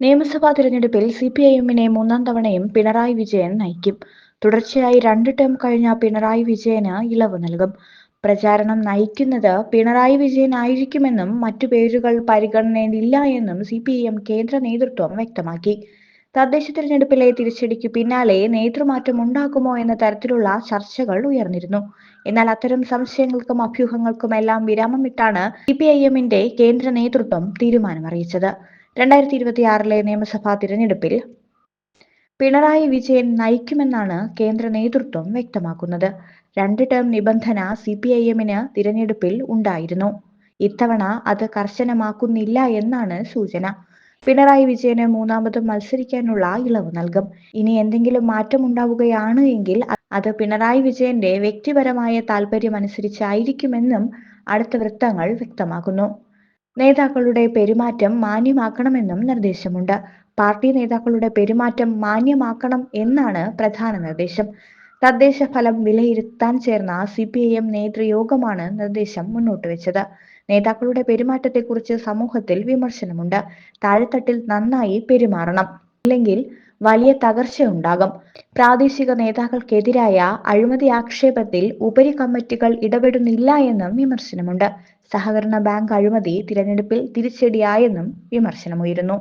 നിയമസഭാ തിരഞ്ഞെടുപ്പിൽ സിപിഐഎമ്മിനെ മൂന്നാം തവണയും പിണറായി വിജയൻ നയിക്കും. തുടർച്ചയായി രണ്ട് ടേം കഴിഞ്ഞ പിണറായി വിജയന് ഇളവ് നൽകും. പ്രചാരണം നയിക്കുന്നത് പിണറായി വിജയൻ ആയിരിക്കുമെന്നും മറ്റു പേരുകൾ പരിഗണനയിലില്ല എന്നും സിപിഐഎം കേന്ദ്ര നേതൃത്വം വ്യക്തമാക്കി. തദ്ദേശ തിരഞ്ഞെടുപ്പിലെ തിരിച്ചടിക്കു പിന്നാലെ നേതൃമാറ്റം ഉണ്ടാകുമോ എന്ന തരത്തിലുള്ള ചർച്ചകൾ ഉയർന്നിരുന്നു. എന്നാൽ അത്തരം സംശയങ്ങൾക്കും അഭ്യൂഹങ്ങൾക്കും എല്ലാം വിരാമമിട്ടാണ് സിപിഐഎമ്മിന്റെ കേന്ദ്ര നേതൃത്വം തീരുമാനമറിയിച്ചത്. രണ്ടായിരത്തി ഇരുപത്തിയാറിലെ നിയമസഭാ തിരഞ്ഞെടുപ്പിൽ പിണറായി വിജയൻ നയിക്കുമെന്നാണ് കേന്ദ്ര നേതൃത്വം വ്യക്തമാക്കുന്നത്. രണ്ട് ടേം നിബന്ധന സി പി ഐ എമ്മിന് തിരഞ്ഞെടുപ്പിൽ ഉണ്ടായിരുന്നു. ഇത്തവണ അത് കർശനമാക്കുന്നില്ല എന്നാണ് സൂചന. പിണറായി വിജയന് മൂന്നാമതും മത്സരിക്കാനുള്ള ഇളവ് നൽകും. ഇനി എന്തെങ്കിലും മാറ്റമുണ്ടാവുകയാണ് എങ്കിൽ അത് പിണറായി വിജയന്റെ വ്യക്തിപരമായ താൽപര്യമനുസരിച്ചായിരിക്കുമെന്നും അടുത്ത വൃത്തങ്ങൾ വ്യക്തമാക്കുന്നു. നേതാക്കളുടെ പെരുമാറ്റം മാന്യമാക്കണമെന്നും നിർദ്ദേശമുണ്ട്. പാർട്ടി നേതാക്കളുടെ പെരുമാറ്റം മാന്യമാക്കണം എന്നാണ് പ്രധാന നിർദ്ദേശം. തദ്ദേശ ഫലം വിലയിരുത്താൻ ചേർന്ന സി പി ഐ എം നേതൃയോഗമാണ് നിർദ്ദേശം മുന്നോട്ട് വെച്ചത്. നേതാക്കളുടെ പെരുമാറ്റത്തെക്കുറിച്ച് സമൂഹത്തിൽ വിമർശനമുണ്ട്. താഴെത്തട്ടിൽ നന്നായി പെരുമാറണം. ഇല്ലെങ്കിൽ വലിയ തകർച്ചയുണ്ടാകും. പ്രാദേശിക നേതാക്കൾക്കെതിരായ അഴിമതി ആക്ഷേപത്തിൽ ഉപരി കമ്മിറ്റികൾ ഇടപെടുന്നില്ല എന്നും വിമർശനമുണ്ട്. സഹകരണ ബാങ്ക് അഴിമതി തിരഞ്ഞെടുപ്പിൽ തിരിച്ചടിയായെന്നും വിമർശനമുയരുന്നു.